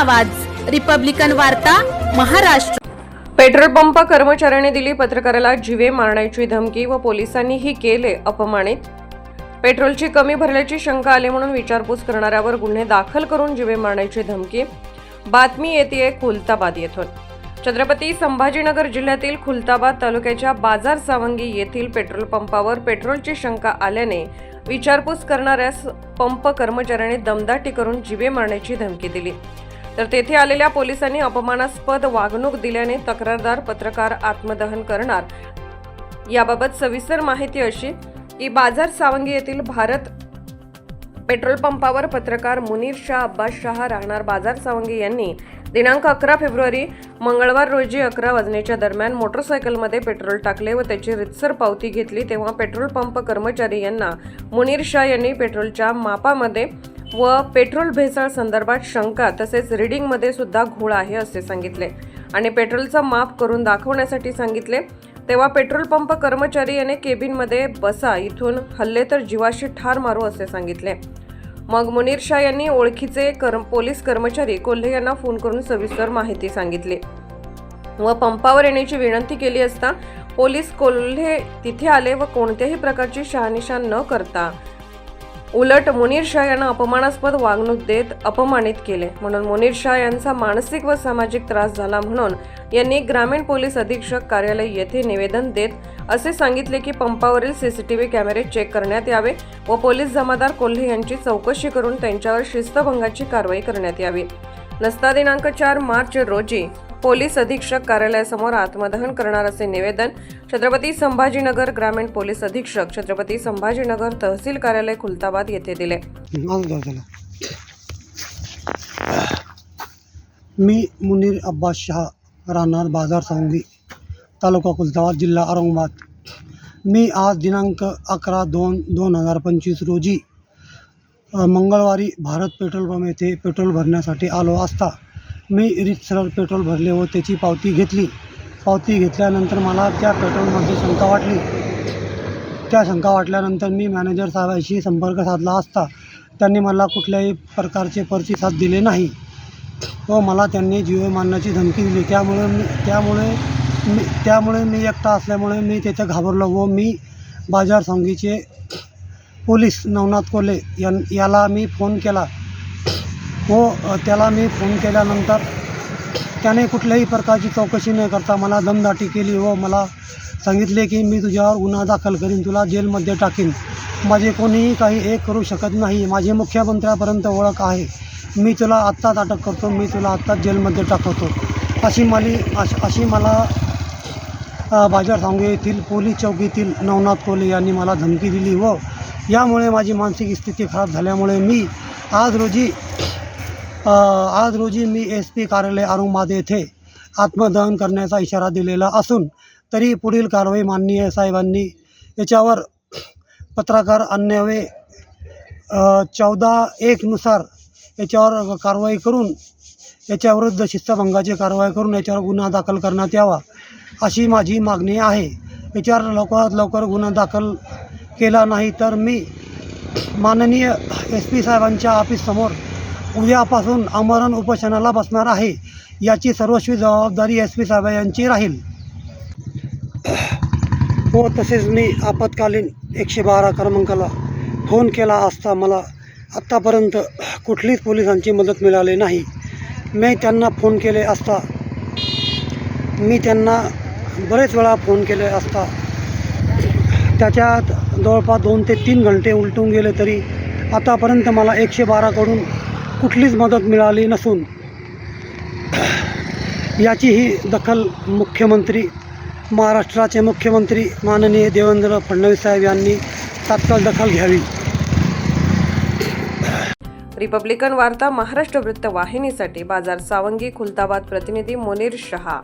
आवाज. रिपब्लिकन वार्ता Maharashtra. Petrol pump कर्मचाऱ्याने दिली पत्रकाराला जिवे मारण्याची धमकी व पोलिसांनीही केले अपमानित. पेट्रोलची कमी भरल्याची शंका आली म्हणून विचारपूस करणाऱ्यावर गुन्हे दाखल करून जिवे मारण्याची धमकी. बातमी येते खुलताबाद येथून. छत्रपती संभाजीनगर जिल्ह्यातील खुलताबाद तालुक्याच्या बाजार सावंगी येथील पेट्रोल पंपावर पेट्रोलची शंका आल्याने विचारपूस करणाऱ्यास पंप कर्मचाऱ्याने दमदाटी करून जिवे मारण्याची धमकी दिली. तर तेथे आलेल्या पोलिसांनी अपमानास्पद वागणूक दिल्याने तक्रारदार पत्रकार आत्मदहन करणार. याबाबत सविस्तर माहिती अशी की बाजार सावंगी येथील भारत पेट्रोल पंपावर पत्रकार मुनीर शाह अब्बास शाह राहणार बाजार सावंगी यांनी दिनांक अकरा फेब्रुवारी मंगळवार रोजी अकरा वाजण्याच्या दरम्यान मोटरसायकलमध्ये पेट्रोल टाकले व त्याची रितसर पावती घेतली तेव्हा पेट्रोल पंप कर्मचारी यांना मुनीर शाह यांनी पेट्रोलच्या मापामध्ये व पेट्रोल भेसळ संदर्भात शंका तसेच रिडिंगमध्ये सुद्धा घोळ आहे असे सांगितले. आणि पेट्रोलचं माप करून दाखवण्यासाठी सांगितले तेव्हा पेट्रोल पंप कर्मचारी याने केबिनमध्ये बसा इथून हल्ले तर जीवाशी ठार मारू असे सांगितले. मग मुनीर शाह यांनी ओळखीचे कर्म पोलीस कर्मचारी कोल्हे यांना फोन करून सविस्तर माहिती सांगितली. व पंपावर येण्याची विनंती केली असता पोलीस कोल्हे तिथे आले व कोणत्याही प्रकारची शहानिशा न करता उलट मुनीर शाह यांना अपमानास्पद वागणूक देत अपमानित केले. म्हणून मुनीर शाह यांचा मानसिक व सामाजिक त्रास झाला म्हणून यांनी ग्रामीण पोलीस अधीक्षक कार्यालय येथे निवेदन देत असे सांगितले की पंपावरील सीसीटीव्ही कॅमेरे चेक करण्यात यावे व पोलीस जमादार कोल्हे यांची चौकशी करून त्यांच्यावर शिस्तभंगाची कारवाई करण्यात यावी. नसता दिनांक चार मार्च रोजी पोलीस अधीक्षक कार्यालयासमोर आत्मदहन करणार असे निवेदन छत्रपती संभाजीनगर ग्रामीण पोलीस अधीक्षक छत्रपती संभाजीनगर तहसील कार्यालय खुलताबाद येथे दिले. मी मुनीर अब्बास शहा राहणार बाजार सांगवी तालुका खुलताबाद जिल्हा औरंगाबाद. मी आज दिनांक अकरा दोन दोन हजार पंचवीस रोजी मंगळवारी भारत पेट्रोल पंप येथे पेट्रोल भरण्यासाठी आलो असता. मी रितसर पेट्रोल भरले व त्याची पावती घेतली. पावती घेतल्यानंतर मला त्या पेट्रोलमध्ये शंका वाटली. त्या शंका वाटल्यानंतर मी मॅनेजर साहेबांशी संपर्क साधला असता. त्यांनी मला कुठल्याही प्रकारचे प्रतिसाद दिले नाही. व मला त्यांनी जीव मारण्याची धमकी दिली. त्यामुळे मी त्यामुळे मी त्यामुळे मी एकटा असल्यामुळे मी तिथं घाबरलो व मी बाजार संघीचे पोलीस नवनाथ कोले यां याला मी फोन केला. हो, व त्याला मी फोन केल्यानंतर त्याने कुठल्याही प्रकारची चौकशी न करता मला दमदाटी केली व मला सांगितले की मी तुझ्यावर गुन्हा दाखल करीन तुला जेलमध्ये टाकीन. माझे कोणीही काही एक करू शकत नाही. माझी मुख्यमंत्र्यापर्यंत ओळख आहे. मी तुला आत्ताच अटक करतो मी तुला आत्ताच जेलमध्ये टाकवतो अशी माली अश अशी मला बाजार सांगू येथील पोलीस चौकीतील नवनाथ कोले यांनी मला धमकी दिली व यामुळे माझी मानसिक स्थिती खराब झाल्यामुळे मी आज रोजी आज रोजी मी एस पी कार्यालय औरंगाबाद येथे आत्मदहन करण्याचा इशारा दिलेला असून तरी पुढील कारवाई माननीय साहेबांनी याच्यावर पत्रकार अन्यावे चौदा एकनुसार याच्यावर कारवाई करून याच्याविरुद्ध शिस्तभंगाची कारवाई करून याच्यावर गुन्हा दाखल करण्यात यावा अशी माझी मागणी आहे. याच्यावर लवकरात लवकर गुन्हा दाखल केला नाही तर मी माननीय एस पी साहेबांच्या ऑफिससमोर उद्यापासून आमरण उपोषणाला बसणार आहे याची सर्वस्वी जबाबदारी एस पी साहेब यांची राहील. व तसेच मी आपत्कालीन एकशे बारा क्रमांकाला फोन केला असता मला आत्तापर्यंत कुठलीच पोलिसांची मदत मिळाली नाही. मी त्यांना फोन केले असता मी त्यांना बरेच वेळा फोन केले असता त्याच्यात जवळपास दोन ते तीन घंटे उलटून गेले तरी आतापर्यंत मला एकशे बाराकडून कुठलीच मदत मिळाली नसून याचीही दखल मुख्यमंत्री महाराष्ट्राचे मुख्यमंत्री माननीय देवेंद्र फडणवीस साहेब यांनी तात्काळ दखल घ्यावी. रिपब्लिकन वार्ता महाराष्ट्र वृत्त वाहिनीसाठी बाजार सावंगी खुलताबाद प्रतिनिधी मुनीर शहा